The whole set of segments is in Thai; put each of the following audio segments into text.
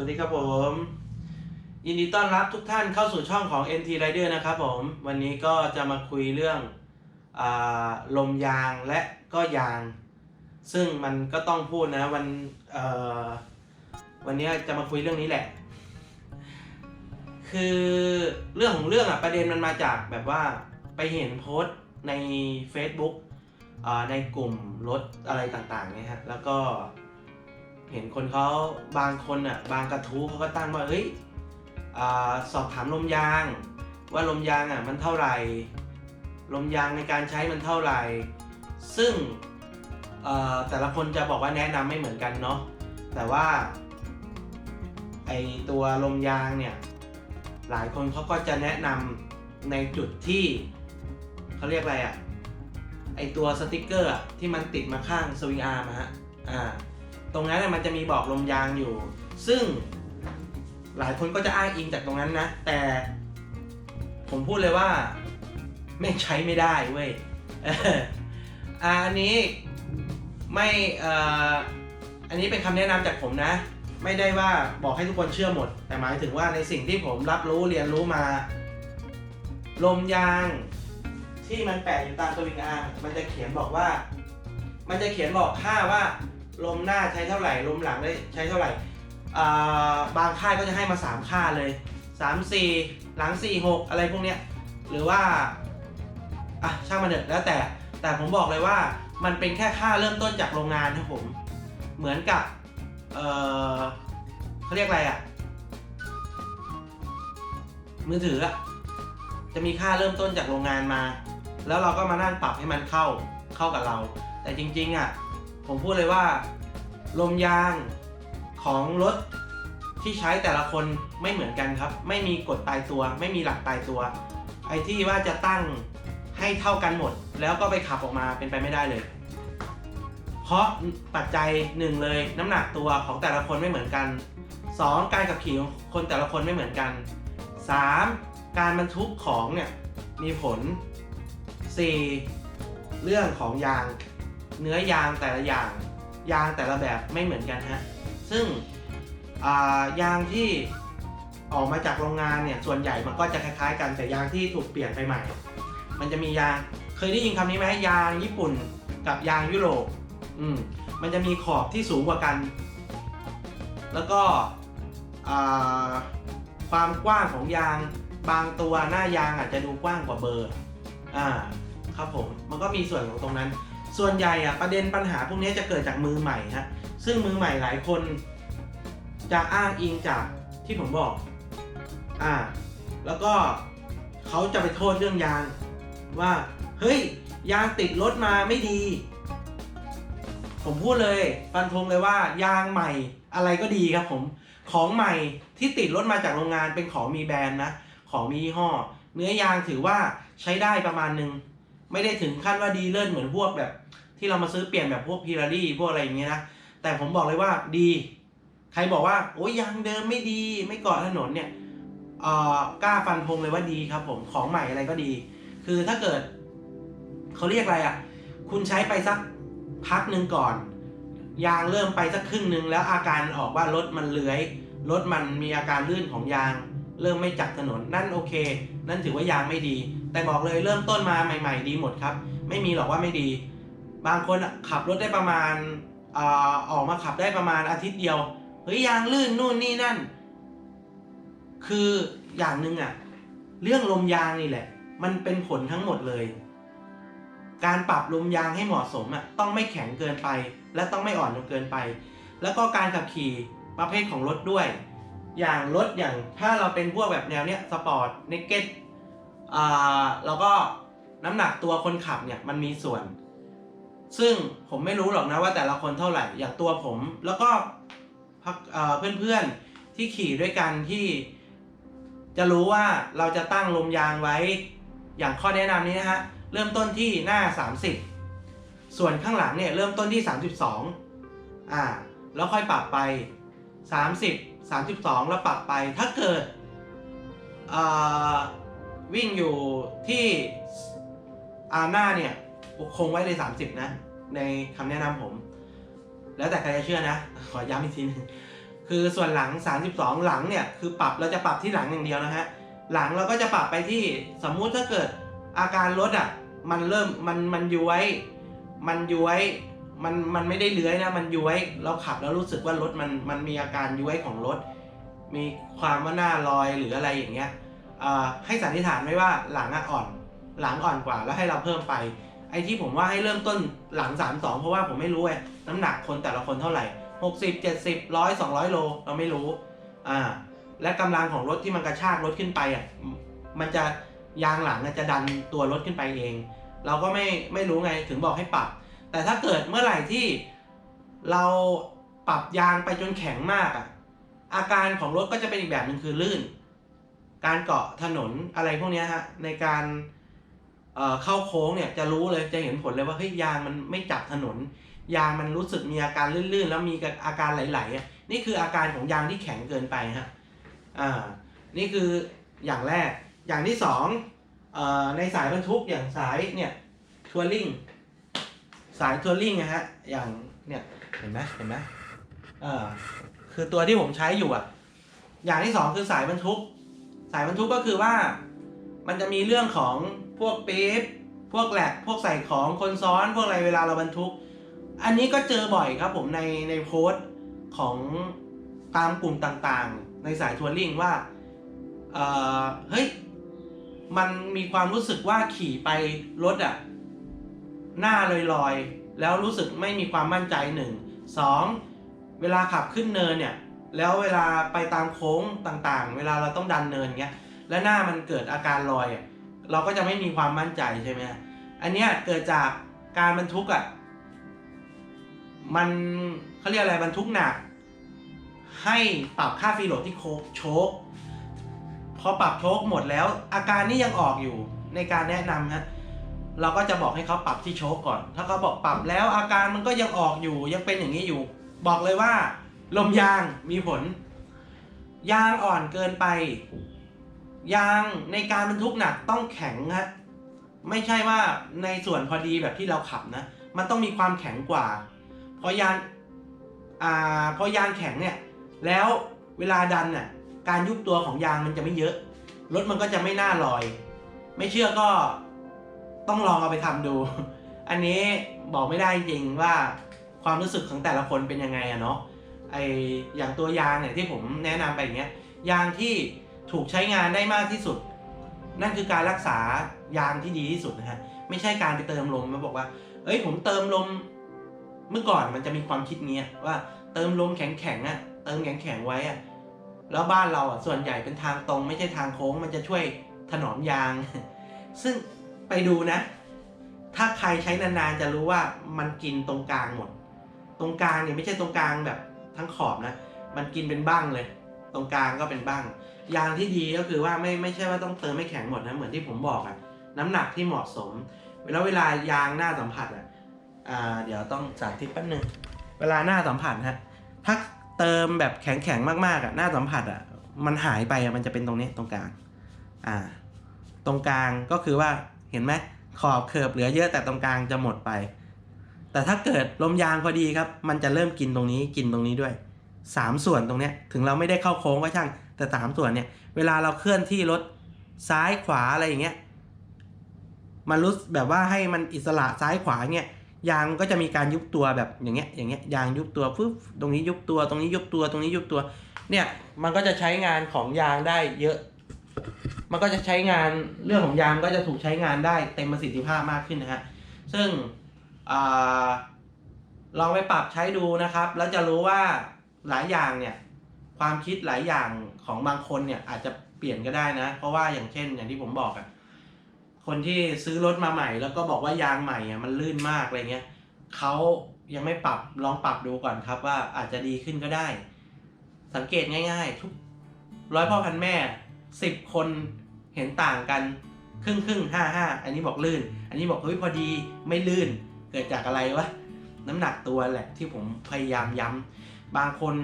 วัสดีครับผม ยินดีต้อนรับทุกท่านเข้าสู่ช่องของ NT Rider นะครับผม วันนี้ก็จะมาคุยเรื่องอลมยางและก็ยาง ซึ่งมันก็ต้องพูดนะวันวันนี้จะมาคุยเรื่องนี้แหละ คือเรื่องของเรื่องอะประเด็นมันมาจากแบบว่าไปเห็นโพสต์ใน Facebook ในกลุ่มรถอะไรต่างๆเนี่ยฮะแล้วก็ เห็นคนเขาบางคนอะบางกระทู้เขาก็ตั้งว่าเฮ้ยอสอบถามลมยาง ว่าลมยางอะมันเท่าไหร่ ลมยางในการใช้มันเท่าไหร่ ซึ่งแต่ละคนจะบอกว่าแนะนำไม่เหมือนกันเนาะแต่ว่าไอตัวลมยางเนี่ยหลายคนเขาก็จะแนะนำในจุดที่เขาเรียกอะไรอะไอตัวสติกเกอร์ที่มันติดมาข้างสวิงอาร์มฮะอ่า ตรงนั้นน่ะมันจะมีบอกลมยางอยู่ ซึ่งหลายคนก็จะอ้างอิงจากตรงนั้นนะ แต่ผมพูดเลยว่าไม่ใช้ไม่ได้เว้ยอันนี้ไม่ออันนี้เป็นคำแนะนำจากผมนะ ไม่ได้ว่าบอกให้ทุกคนเชื่อหมด แต่หมายถึงว่าในสิ่งที่ผมรับรู้เรียนรู้มา ลมยางที่มันแปะอยู่ตามตัววิงอาร์มมันจะเขียนบอกว่า มันจะเขียนบอกค่าว่า ลมหน้าใช้เท่าไหร่ ลมหลังได้ใช้เท่าไหร่บางค่ายก็จะให้มา 3 ค่าเลย 3 4 หลัง 4 6 อะไรพวกเนี้ยหรือว่าอะช่างมันเถอะแล้วแต่แต่ผมบอกเลยว่ามันเป็นแค่ค่าเริ่มต้นจากโรงงานครับผมเหมือนกับเออเขาเรียกอะไรอะ่ะมือถืออะจะมีค่าเริ่มต้นจากโรงงานมา แล้วเราก็มานั่งปรับให้มันเข้าเข้ากับเรา แต่จริงๆอะ่ะ ผมพูดเลยว่า ลมยางของรถที่ใช้แต่ละคนไม่เหมือนกันครับ ไม่มีกฎตายตัว ไม่มีหลักตายตัว ไอ้ที่ว่าจะตั้งให้เท่ากันหมด แล้วก็ไปขับออกมาเป็นไปไม่ได้เลย เพราะปัจจัยหนึ่งเลยน้ำหนักตัวของแต่ละคนไม่เหมือนกัน 2. การขับขี่ของคนแต่ละคนไม่เหมือนกัน 3. การบรรทุกของเนี่ยมีผล 4. เรื่องของยาง เนื้อยางแต่ละอย่างยางแต่ละแบบไม่เหมือนกันฮะซึ่งายางที่ออกมาจากโรงงานเนี่ยส่วนใหญ่มันก็จะคล้ายๆ กันแต่ยางที่ถูกเปลี่ยนไปใหม่ มันจะมียางเคยได้ยินคำนี้ไหมยางญี่ปุ่นกับยางยุโรปอืมมันจะมีขอบที่สูงกว่ากัน แล้วก็ความกว้างของยางบางตัวหน้ายางอาจจะดูกว้างกว่าเบอร์อ่าครับผมมันก็มีส่วนของตรงนั้น ส่วนใหญ่อะประเด็นปัญหาพวกนี้จะเกิดจากมือใหม่ฮะซึ่งมือใหม่หลายคน จะอ้างอิงจากที่ผมบอกอ่าแล้วก็เขาจะไปโทษเรื่องยาง ว่า เฮ้ย ยางติดรถมาไม่ดี ผมพูดเลยฟันธงเลยว่ายางใหม่อะไรก็ดีครับผมของใหม่ที่ติดรถมาจากโรงงานเป็นของมีแบรนด์นะ ของมียี่ห้อ เนื้อยางถือว่าใช้ได้ประมาณนึงไม่ได้ถึงขั้นว่าดีเลิศเหมือนพวกแบบ ที่เรามาซื้อเปลี่ยนแบบพวกพิรารี่พวกอะไรอย่างเงี้ยนะแต่ผมบอกเลยว่าดี ใครบอกว่าโอ้ยยางเดิมไม่ดีไม่เกาะถนนเนี่ยเอ่อกล้าฟันธงเลยว่าดีครับผมของใหม่อะไรก็ดี คือถ้าเกิดเขาเรียกอะไรอะ คุณใช้ไปสักพักหนึ่งก่อน ยางเริ่มไปสักครึ่งหนึ่งแล้วอาการออกว่ารถมันเลื้อยรถมันมีอาการลื่นของยาง เริ่มไม่จับถนนนั่นโอเค นั่นถือว่ายางไม่ดี แต่บอกเลยเริ่มต้นมาใหม่ ๆ ดีหมดครับ ไม่มีหรอกว่าไม่ดี บางคนขับรถได้ประมาณอออกมาขับได้ประมาณอาทิตย์เดียวเฮ้ยยางลื่นนู่นนี่นั่น คืออย่างหนึ่งอะเรื่องลมยางนี่แหละ มันเป็นผลทั้งหมดเลย การปรับลมยางให้เหมาะสมอะต้องไม่แข็งเกินไป และต้องไม่อ่อนจนเกินไป แล้วก็การขับขี่ประเภทของรถด้วย อย่างรถอย่างถ้าเราเป็นพวกแบบแนวเนี้ยสปอร์ตเนกเก็ตอ่าแล้วก็น้ำหนักตัวคนขับเนี่ยมันมีส่วน ซึ่งผมไม่รู้หรอกนะว่าแต่ละคนเท่าไหร่อย่างตัวผม แล้วก็พักเอ่อเพื่อนๆที่ขี่ด้วยกันที่จะรู้ว่าเราจะตั้งลมยางไว้ อย่างข้อแนะนำนี้นะฮะเริ่มต้นที่หน้า 30 ส่วนข้างหลังเนี่ยเริ่มต้นที่ 32อ่าแล้วค่อยปรับไป 30 32 แล้วปรับไปถ้าเกิดวิ่งอยู่ที่อาหน้าเนี่ย คงไว้เลย 30 นะ ในคำแนะนำผม แล้วแต่ใครจะเชื่อนะ ขอย้ำอีกทีหนึงคือส่วนหลัง 32 หลังเนี่ยคือปรับเราจะปรับที่หลังอย่างเดียวนะฮะหลังเราก็จะปรับไปที่สมมุติถ้าเกิดอาการรถอะมันเริ่มมันมันย้วย มันย้วยมันมันไม่ได้เลื้อยนะมันย้วย เราขับแล้วรู้สึกว่ารถมันมันมีอาการย้วยของรถ มีความว่าหน้าลอยหรืออะไรอย่างเงี้ยอ่าให้สันนิษฐานไว้ว่าหลังอ่อน หลังอ่อนกว่าแล้วให้เราเพิ่มไป ไอ้ที่ผมว่าให้เริ่มต้นหลัง 3 2 เพราะว่าผมไม่รู้ไงน้ำหนักคนแต่ละคนเท่าไหร่ 60 70 100 200 โลเราไม่รู้อ่าและกำลังของรถที่มันกระชากรถขึ้นไปอะมันจะยางหลังจะดันตัวรถขึ้นไปเอง เราก็ไม่ไม่รู้ไงถึงบอกให้ปรับ แต่ถ้าเกิดเมื่อไหร่ที่เราปรับยางไปจนแข็งมากอะอาการของรถก็จะเป็นอีกแบบหนึ่งคือลื่น การเกาะถนนอะไรพวกนี้ฮะในการ เอ่อเข้าโค้งเนี่ยจะรู้เลยจะเห็นผลเลยว่าเฮ้ยยางมันไม่จับถนน ยางมันรู้สึกมีอาการลื่นๆ แล้วมีอาการไหลๆอะนี่คืออาการของยางที่แข็งเกินไปฮะอ่านี่คืออย่างแรกอย่างที่สองเอ่อในสายบรรทุกอย่างสายเนี่ยทัวริงสายทัวริงนะฮะอย่างเนี่ยเห็นไหมเห็นไหมเออคือตัวที่ผมใช้อยู่อะ อย่างที่สองคือสายบรรทุก สายบรรทุกก็คือว่ามันจะมีเรื่องของ พวกปี๊บพวกแหลกพวกใส่ของคนซ้อนพวกอะไรเวลาเราบรรทุก อันนี้ก็เจอบ่อยครับผมในในโพสต์ของตามกลุ่มต่างๆ ในสายทัวริงว่าเออเฮ้ยมันมีความรู้สึกว่าขี่ไปรถอะหน้าลอยๆ แล้วรู้สึกไม่มีความมั่นใจหนึ่งสองเวลาขับขึ้นเนินเนี่ย แล้วเวลาไปตามโค้งต่างๆ เวลาเราต้องดันเนินเงี้ย แล้วหน้ามันเกิดอาการลอยอะ เราก็จะไม่มีความมั่นใจใช่ไหมอันเนี้ยเกิดจากการบรรทุกอะมันเขาเรียกอะไรบรรทุกหนัก ให้ปรับค่าฟีโหลดที่โคกโชคพอปรับโชคหมดแล้ว อาการนี้ยังออกอยู่ในการแนะนำฮะเราก็จะบอกให้เขาปรับที่โชคก่อน ถ้าเขาบอกปรับแล้วอาการมันก็ยังออกอยู่ยังเป็นอย่างนี้อยู่ บอกเลยว่า ลมยางมีผล ยางอ่อนเกินไป ยางในการบรรทุกหนักต้องแข็งฮะไม่ใช่ว่าในส่วนพอดีแบบที่เราขับนะ มันต้องมีความแข็งกว่า พอยางอ่าพอยางแข็งเนี่ย แล้วเวลาดันน่ะการยุบตัวของยางมันจะไม่เยอะ รถมันก็จะไม่น่าลอย ไม่เชื่อก็ต้องลองเอาไปทำดู อันนี้บอกไม่ได้จริงว่าความรู้สึกของแต่ละคนเป็นยังไงอะเนาะไออย่างตัวยางเนี่ยที่ผมแนะนำไปอย่างเงี้ยยางที่ ถูกใช้งานได้มากที่สุด นั่นคือการรักษายางที่ดีที่สุดนะฮะไม่ใช่การไปเติมลมมาบอกว่า เอ้ยผมเติมลม เมื่อก่อนมันจะมีความคิดเงี้ยว่าเติมลมแข็งๆอะเติมแข็งๆไว้อะแล้วบ้านเราอะส่วนใหญ่เป็นทางตรงไม่ใช่ทางโค้ง มันจะช่วยถนอมยาง ซึ่งไปดูนะ ถ้าใครใช้นานๆจะรู้ว่ามันกินตรงกลางหมด ตรงกลางเนี่ยไม่ใช่ตรงกลางแบบทั้งขอบนะ มันกินเป็นบ้างเลย ตรงกลางก็เป็นบ้าง ยางที่ดีก็คือว่าไม่ไม่ใช่ว่าต้องเติมไม่แข็งหมดนะเหมือนที่ผมบอกอะน้ำหนักที่เหมาะสม แล้วเวลายางหน้าสัมผัสอะอ่าเดี๋ยวต้องสาธิตแป๊บนึงเวลาหน้าสัมผัสฮะถ้าเติมแบบแข็งแข็งๆมากๆอะหน้าสัมผัสอะมันหายไปอะมันจะเป็นตรงนี้ตรงกลางอ่า ตรงกลางก็คือว่าเห็นไหมขอบเคิร์บเหลือเยอะแต่ตรงกลางจะหมดไป แต่ถ้าเกิดลมยางพอดีครับ มันจะเริ่มกินตรงนี้กินตรงนี้ด้วย สามส่วนตรงเนี้ยถึงเราไม่ได้เข้าโค้งก็ช่างแต่สามส่วนเนี่ยเวลาเราเคลื่อนที่รถซ้ายขวาอะไรอย่างเงี้ยมันรู้แบบว่าให้มันอิสระซ้ายขวาเงี้ยยางก็จะมีการยุบตัวแบบอย่างเงี้ยอย่างเงี้ยยางยุบตัวฟึบตรงนี้ยุบตัวตรงนี้ยุบตัวตรงนี้ยุบตัว เนี่ยมันก็จะใช้งานของยางได้เยอะ มันก็จะใช้งานเรื่องของยางก็จะถูกใช้งานได้เต็มประสิทธิภาพมากขึ้นนะฮะซึ่งอลองไปปรับใช้ดูนะครับ แล้วจะรู้ว่า หลายอย่างเนี่ยความคิดหลายอย่างของบางคนเนี่ยอาจจะเปลี่ยนก็ได้นะ เพราะว่าอย่างเช่น อย่างที่ผมบอกอะคนที่ซื้อรถมาใหม่ แล้วก็บอกว่ายางใหม่อะมันลื่นมากอะไรเงี้ยเขายังไม่ปรับลองปรับดูก่อนครับว่าอาจจะดีขึ้นก็ได้ สังเกตง่าย ๆ ทุกร้อยพ่อพันแม่สิบคนเห็นต่างกันครึ่งครึ่งห้าห้าอันนี้บอกลื่น อันนี้บอกเฮ้ยพอดีไม่ลื่น เกิดจากอะไรวะน้ำหนักตัวแหละที่ผมพยายามย้ำ บางคน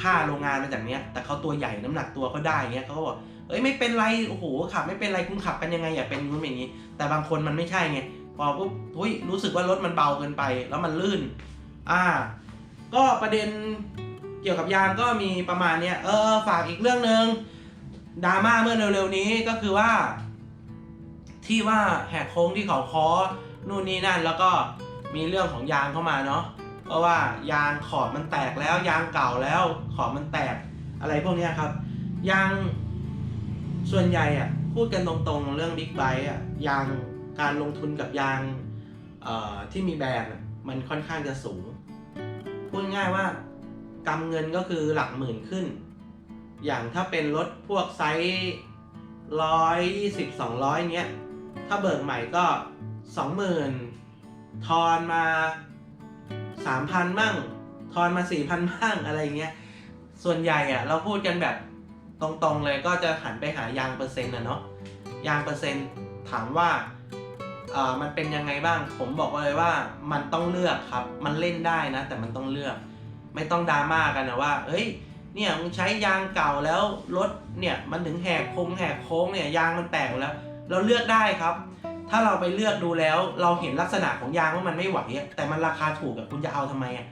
ค่าโรงงานมาจากเนี้ย แต่เขาตัวใหญ่น้ำหนักตัวเขาได้เงี้ยเขาก็บอกเอ้ยไม่เป็นไรโอ้โหขับไม่เป็นไรคุณขับกันยังไงอย่าเป็นนู้นอย่างนี้ แต่บางคนมันไม่ใช่ไงพอปุ๊บอุ้ยรู้สึกว่ารถมันเบาเกินไป แล้วมันลื่น อ่า ก็ประเด็นเกี่ยวกับยางก็มีประมาณเนี้ยเออฝากอีกเรื่องหนึ่งดราม่าเมื่อเร็วๆนี้ก็คือว่า ที่ว่าแหกโค้งที่เขาคอนู่นนี่นั่น แล้วก็มีเรื่องของยางเข้ามาเนาะ เพราะว่ายางขอบมันแตกแล้วยางเก่าแล้วขอบมันแตกอะไรพวกนี้ครับ ยางส่วนใหญ่อะพูดกันตรงๆเรื่องบิ๊กไบค์อะยางการลงทุนกับยางที่มีแบรนด์มันค่อนข้างจะสูง พูดง่ายว่ากำเงินก็คือหลักหมื่นขึ้น อย่างถ้าเป็นรถพวกไซส์ร้อยยี่สิบสองร้อยเนี้ย ถ้าเบิกใหม่ก็สองหมื่นทอนมา สามพันมั่ง ทอนมาสี่พันมั่งอะไรเงี้ย ส่วนใหญ่อะเราพูดกันแบบตรงๆเลยก็จะหันไปหายางเปอร์เซ็นต์นะเนาะ ยางเปอร์เซ็นต์ถามว่าเออมันเป็นยังไงบ้าง ผมบอกเลยว่ามันต้องเลือกครับ มันเล่นได้นะ แต่มันต้องเลือก ไม่ต้องดราม่ากันนะว่าเอ้ย เนี่ยมึงใช้ยางเก่าแล้วรถเนี่ยมันถึงแหกโค้งแหกโค้งเนี่ยยางมันแตกแล้ว เราเลือกได้ครับ ถ้าเราไปเลือกดูแล้ว เราเห็นลักษณะของยางว่ามันไม่ไหวแต่มันราคาถูกอะคุณจะเอาทำไมอะ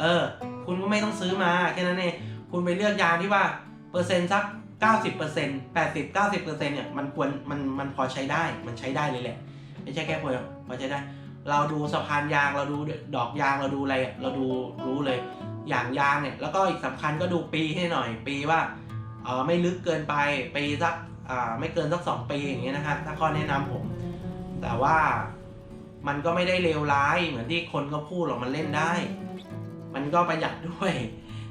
เออ คุณก็ไม่ต้องซื้อมาแค่นั้นเองคุณไปเลือกยางที่ว่าเปอร์เซ็นต์สัก 90% 80 90%เนี่ยมันควรมันมันพอใช้ได้มันใช้ได้เลยแหละ ไม่ใช่แค่พอพอใช้ได้ เราดูสะพานยางเราดูดอกยางเราดูอะไรเราดูรู้เลย อย่างยางเนี่ยแล้วก็อีกสำคัญก็ดูปีให้หน่อยปีว่าเออไม่ลึกเกินไปปีสักอ่าไม่เกินสักสองปีอย่างเงี้ยนะครับถ้าข้อแนะนำผม แต่ว่ามันก็ไม่ได้เลวร้ายเหมือนที่คนก็พูดหรอกมันเล่นได้ มันก็ประหยัดด้วย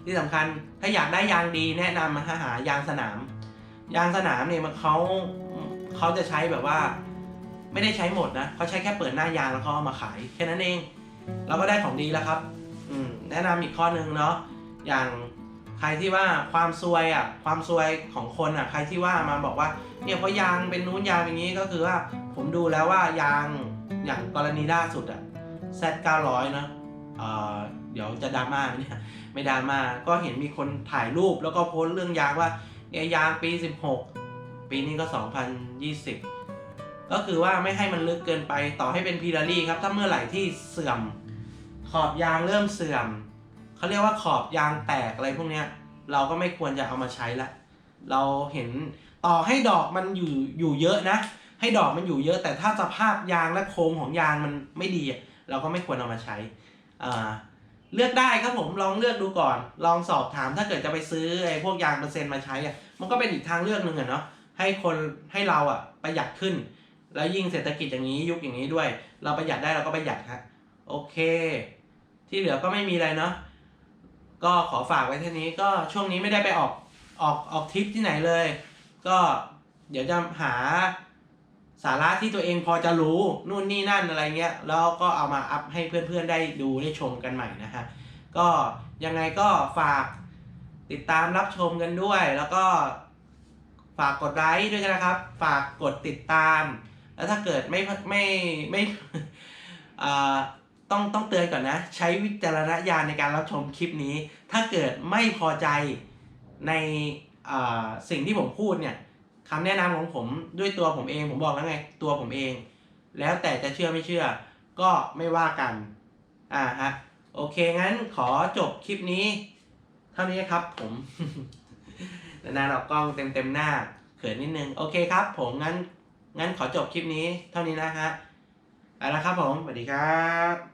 ที่สำคัญถ้าอยากได้ยางดีแนะนำมาหายางสนาม ยางสนามเนี่ยมันเขาเขาจะใช้แบบว่า ไม่ได้ใช้หมดนะเขาใช้แค่เปิดหน้ายางแล้วเขาเอามาขายแค่นั้นเอง เราก็ได้ของดีแล้วครับ อืมแนะนำอีกข้อหนึ่งเนาะอย่างใครที่ว่าความซวยอะความซวยของคนอะ ใครที่ว่ามาบอกว่าเนี่ยเพราะยางเป็นนู้นยางเป็นนี้ก็คือว่า ผมดูแล้วว่ายางอย่างกรณีล่าสุดอะ Z 900นะเอ่อเดี๋ยวจะดราม่าไหมเนี่ยไม่ดราม่าก็เห็นมีคนถ่ายรูปแล้วก็โพสต์เรื่องยางว่าเนี่ยยางปี 16 ปีนี้ก็ 2020 ก็คือว่าไม่ให้มันลึกเกินไปต่อให้เป็นพีรารี่ครับ ถ้าเมื่อไหร่ที่เสื่อม ขอบยางเริ่มเสื่อม เขาเรียกว่าขอบยางแตกอะไรพวกเนี้ย เราก็ไม่ควรจะเอามาใช้ละ เราเห็นต่อให้ดอกมันอยู่อยู่เยอะนะ ให้ดอกมันอยู่เยอะ แต่ถ้าสภาพยางและโครงของยางมันไม่ดี เราก็ไม่ควรเอามาใช้เลือกได้ครับผมลองเลือกดูก่อน ลองสอบถามถ้าเกิดจะไปซื้อไอ้พวกยางเปอร์เซ็นต์มาใช้อะมันก็เป็นอีกทางเลือกหนึ่งอะเนาะให้คนให้เราอะประหยัดขึ้น แล้วยิ่งเศรษฐกิจอย่างนี้ยุคอย่างนี้ด้วย เราประหยัดได้เราก็ประหยัดฮะโอเค ที่เหลือก็ไม่มีอะไรเนาะก็ขอฝากไว้เท่านี้ก็ช่วงนี้ไม่ได้ไปออกออกออกทริปที่ไหนเลย ก็เดี๋ยวจะหา สาระที่ตัวเองพอจะรู้นู่นนี่นั่นอะไรเงี้ยแล้วก็เอามาอัพให้เพื่อนๆได้ดูได้ชมกันใหม่นะฮะก็ยังไงก็ฝากติดตามรับชมกันด้วย แล้วก็ฝากกดไลค์ด้วยนะครับ ฝากกดติดตาม แล้วถ้าเกิดไม่ไม่ไม่อ่าต้องต้องเตือนก่อนนะ ใช้วิจารณญาณในการรับชมคลิปนี้ ถ้าเกิดไม่พอใจในสิ่งที่ผมพูดเนี่ย คำแนะนำของผมด้วยตัวผมเองผมบอกแล้วไงตัวผมเอง แล้วแต่จะเชื่อไม่เชื่อ ก็ไม่ว่ากันอ่าฮะโอเคงั้นขอจบคลิปนี้ เท่านี้ครับผมนานๆออกกล้องเต็มเต็มหน้าเขินนิดนึง โอเคครับ ผมงั้นงั้นขอจบคลิปนี้เท่านี้นะฮะไปแล้วครับผมสวัสดีครับ